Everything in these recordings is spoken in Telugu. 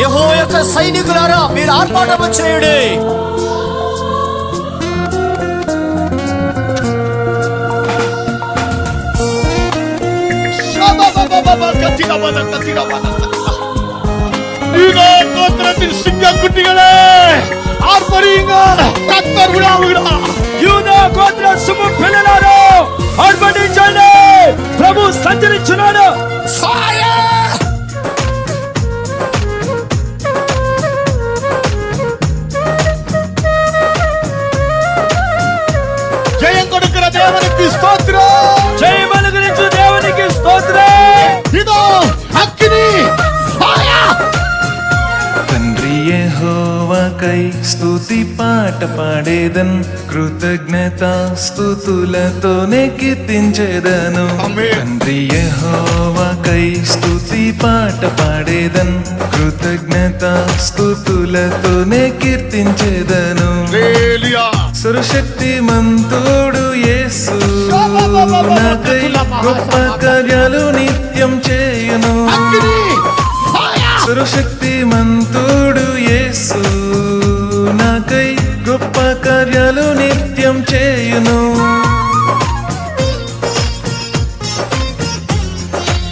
యహో యొక్క సైనికులారా మీరు ఆర్భాటము చేయుడి யூதா கோத்திரத்தின் சிங்க குட்டிகளே ஆர்ப்பரியுங்க கத்தர் விழாவுகிறா యూదా గోత్ర సుము పిల్లలారు ఆర్భటించండి ప్రభు సంచరించున్నాడు ஜெயம் స్తుతి పాట పాడేదన్ కృతజ్ఞత స్తుతులతోనే కీర్తించేదను. తండ్రి యెహోవాకై స్తుతి పాట పాడేదన్ కృతజ్ఞత స్తుతులతోనే కీర్తించేదను. సర్వశక్తి మంతుడు యేసు నాకై గొప్ప కార్యాలు నిత్యం చేయును! సర్వశక్తి మంతుడు యేసు గొప్ప కార్యాలు నిత్యం చేయును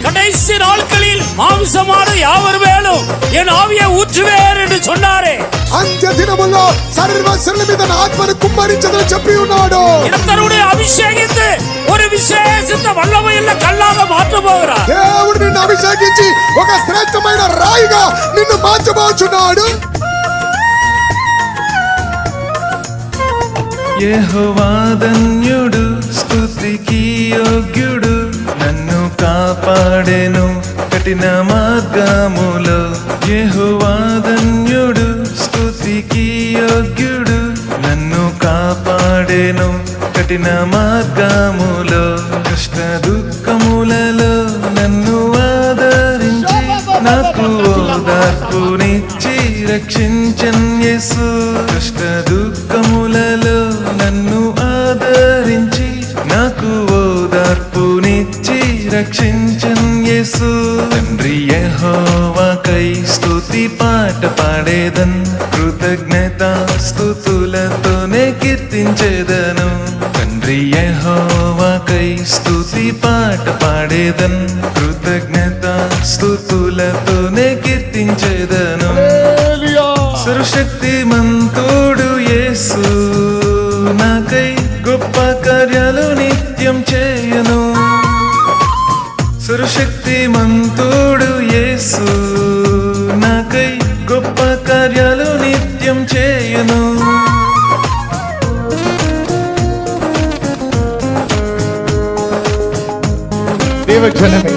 கடைசி நாட்களில் மாம்சமான யாவர் மேலும் என் ஆவியை ஊற்றுவேன் என்று சொன்னாரே అంత్య దినములో సర్వశ్రుల మీద నా ఆత్మను కుమ్మరించదని చెప్పి ఉన్నాడు கர்த்தருடைய அபிஷேகித்து ஒரு விசேஷித்த வல்லமையுள்ள கல்லாக மாற்ற போகிறார் దేవుడు నిన్ను అభిషేకించి ఒక శ్రేష్టమైన రాయిగా నిన్ను మార్చబోచున్నాడు యహోవాదన్యుడు స్థుతికి యోగ్యుడు నన్ను కాపాడెను కఠిన మార్గములో. యహోవాదన్యుడు స్థుతికి యోగ్యుడు నన్ను కాపాడెను కఠిన మార్గములో. కృష్ణ దుఃఖములలో నన్ను ఆదరించి నాకు ఓదార్పునిచ్చి రక్షించన్ కష్ట దుఃఖములలో నన్ను ఆదరించి నాకు ఓదార్పునిచ్చి రక్షించన్ తండ్రి యహోవాకై స్తుతి పాట పాడేదన్. కృతజ్ఞత స్థుతులతోనే కీర్తించేదను. తండ్రి యహోవాకై స్తుతి పాట పాడేదన్. కృతజ్ఞత స్థుతులతోనే కీర్తించేదను. సర్వశక్తి మంతుడు యేసు నాకై గొప్ప కార్యాలు నిత్యం చేయను సర్వశక్తి మంతుడు యేసు నాకై గొప్ప కార్యాలు నిత్యం చేయను தேவஜனமே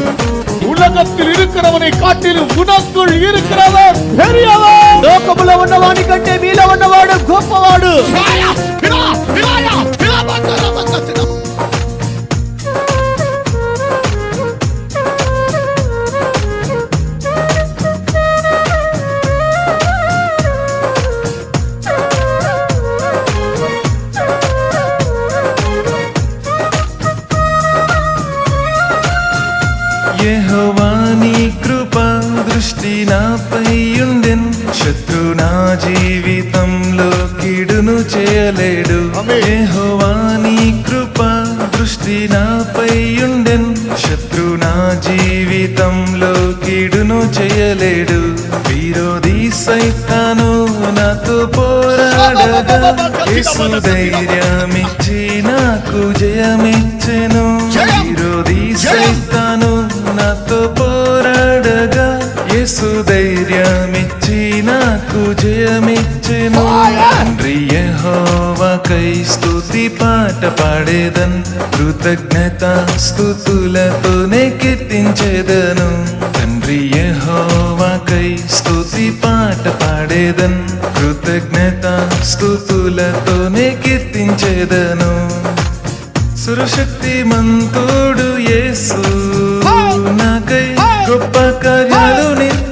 உலகத்தில் இருக்கிறவனை காட்டிலும் உனக்குள் இருக்கிறவர் பெரியவர் లోకములో ఉన్నవాడి కంటే మీలో ఉన్నవాడు గొప్పవాడు. యెహోవాని కృప దృష్టి నాపై ఉండెన్. శత్రు నా జీవితంలో కీడును చేయలేడు. విరోధి సైతాను నాతో పోరాడగా. యేసు ధైర్యమిచ్చి నాకు జయమిచ్చెను. విరోధి సైతాను నాతో పోరాడగా. యేసు ధైర్యమిచ్చి నాకు జయమిచ్చెను. తండ్రి యెహోవాకై స్తుతి పాట పాడేదన్. కృతజ్ఞత స్తుతులతోనే కీర్తించేదను. తండ్రి యెహోవాకై స్తుతి పాట పాడేదన్. కృతజ్ఞత స్తుతులతోనే కీర్తించేదను సురశక్తి మంతుడు యేసు నాకై గొప్ప కార్యాలు నిత్యం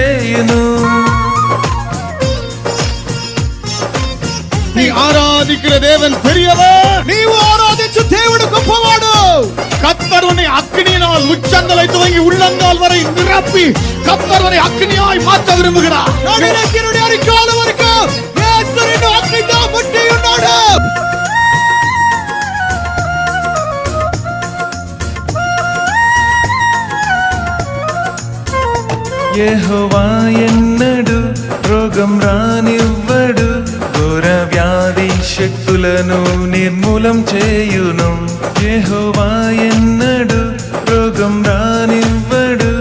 నిత్యం చేయును நீ ஆராதி ஆராதிக்கிற தேவன் பெரியவர் నీవు ఆరాధించు దేవుడు గొప్పవాడు கத்தருனை அக்னியினால் உச்சந்தலை துவங்கி உள்ளங்கால் வரை நிரப்பி கத்தருனை அக்னியாய் மாற்ற விரும்புகிறார் నడినెక్కి నుండి అరికాల వరకు యేసు నిన్ను యెహోవా ఎన్నడు రోగం రానివ్వడు. ఘోర వ్యాధి శక్తులను నిర్మూలం చేయును. యెహోవా ఎన్నడు రోగం రానివ్వడు.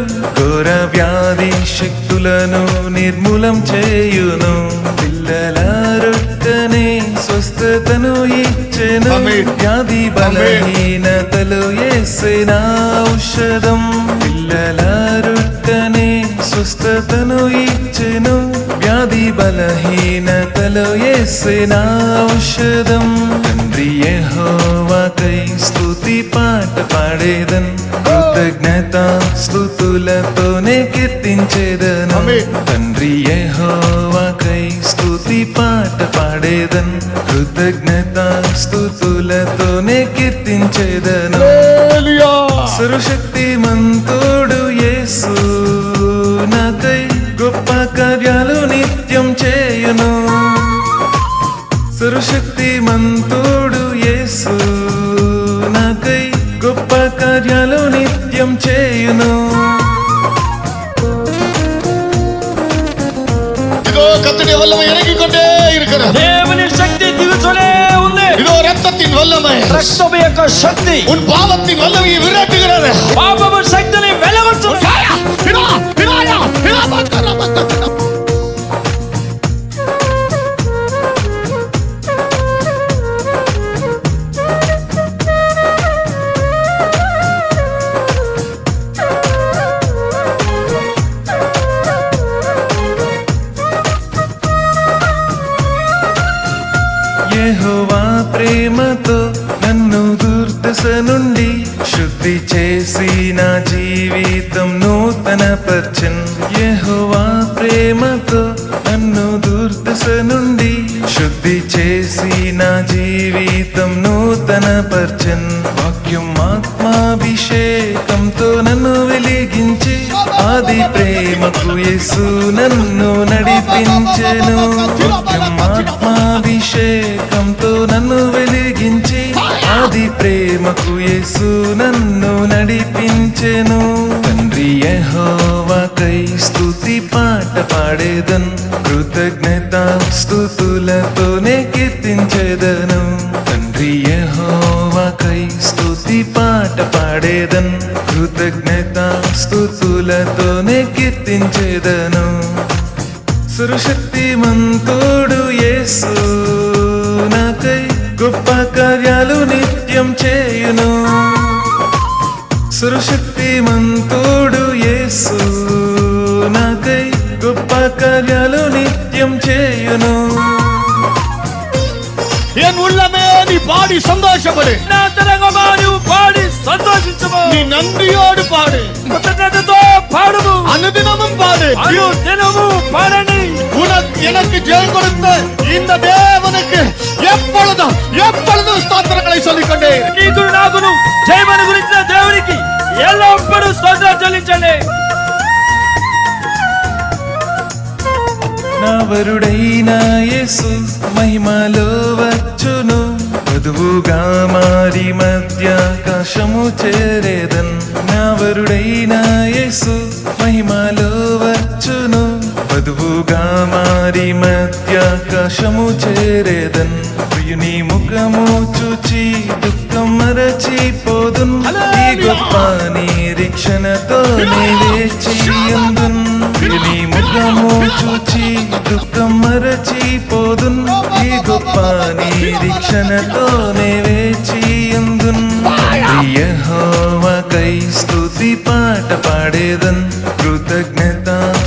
ఘోర వ్యాధి శక్తులను నిర్మూలం చేయును. పిల్లల రొట్టనే స్వస్థతను ఇచ్చెను. వ్యాధి బలహీనతలు ఏసిన ఔషధం. పిల్లల రొట్టనే స్వస్థతను ఇచ్చెను. వ్యాధి బలహీనతలు ఏసిన ఔషధం. తండ్రి యెహోవాకై స్తుతి పాట పాడేదన్. కృతజ్ఞత స్తుతులతోనే కీర్తించేదను. తండ్రి యెహోవాకై స్తుతి పాట పాడేదన్. కృతజ్ఞత స్తుతులతోనే కీర్తించేదను. సర్వశక్తి మంతుడు యేసు నాకై గొప్ప కార్యాలు నిత్యం చేయును సర్వశక్తి మంతుడు యేసు నాకై గొప్ప కార్యాలు నిత్యం చేయును இதோ கத்துடைய வல்லமை இறங்கிக் கொண்டே இருக்கிறது வல்லமை రక్తము యొక్క శక్తి உன் பாவத்தின் வல்லமையை விரட்டுகிறது పాపము శక్తిని వెలగొచ్చును பிதாயா, பிதா, பிதாயா, பிதா, பக்தர், చేసి నా జీవితం నూతన పర్చన్. యెహోవా ప్రేమతో నన్ను దుర్దశ నుండి శుద్ధి చేసి నా జీవితం నూతన పర్చన్. వాక్యం ఆత్మాభిషేకంతో నన్ను వెలిగించి. ఆది ప్రేమకు యేసు నన్ను నడిపించెను. వాక్యం ఆత్మాభిషేకంతో నన్ను వెలిగించి. ఆది ప్రేమకు యేసు నన్ను నడిపించెను తండ్రి యహోవాకై స్థుతి పాట పాడేదన్. కృతజ్ఞత స్థుతులతోనే కీర్తించేదను. తండ్రి యహోవాకై స్థుతి పాట పాడేదన్. కృతజ్ఞత స్థుతులతోనే కీర్తించేదను. సురశక్తి మంతుడు యేసు నాకై గొప్ప కార్యాలు నిత్యం చేయును. సర్వశక్తి మంతుడు యేసు నాకై గొప్ప కార్యాలు నిత్యం చేయును என் உள்ளமே நீ பாடி சந்தோஷப்படு నా తరంగమా నువ్వు పాడి సంతోషించము நீ நன்றியோடு பாடு కృతజ్ఞతతో పాడుము அனுதினமும் பாடு అను దినము పాడండి உனக்கு எனக்கு ஜெயம் கொடுத்த இந்த தேவனுக்கு எப்பொழுதும் எப்பொழுதும் ஸ்தோத்திரங்களை சொல்லிக்கொண்டே இரு. నీకు నాకును జయమని గురించిన దేవునికి ఎల్లప్పుడూ స్తోత్రం చెల్లించండి నా వరుడైన యేసు మహిమలో వచ్చును వధువుగా మారి మధ్యాకాశము చేరేదన్ నా వరుడైన యేసు మహిమలో వచ్చును వధువుగా మారి మధ్యాకాశము చేరేదన్. ప్రియుని ముఖము చూచి దుఃఖం మరచిపోదున్ ఈ గొప్ప నిరీక్షణతో వేచి ఉందున్ నీ ముఖము చూచి దుఃఖం మరచిపోదున్ ఈ గొప్ప నిరీక్షణతోనే వేచి ఉందున్ యెహోవాకై స్తుతి పాట పాడేదన్. కృతజ్ఞత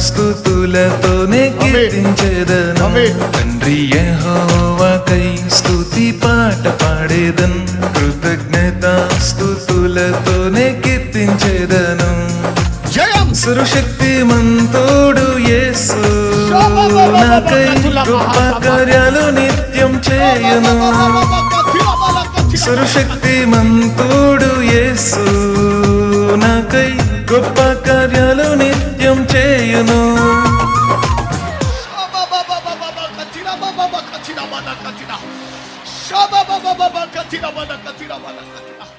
స్థుతులతోనే కీర్తించేదను. తండ్రి యహోవాకై స్థుతి పాట పాడేదన్. కృతజ్ఞత స్థుతులతోనే కీర్తించేదను. జయం! సురశక్తి మంతోడు యేసు. నాకై గొప్ప కార్యాలు నిత్యం చేయను. సురశక్తి మంతోడు యేసు. నాకై Baba Baba Katira Bada Katira Bada Katira.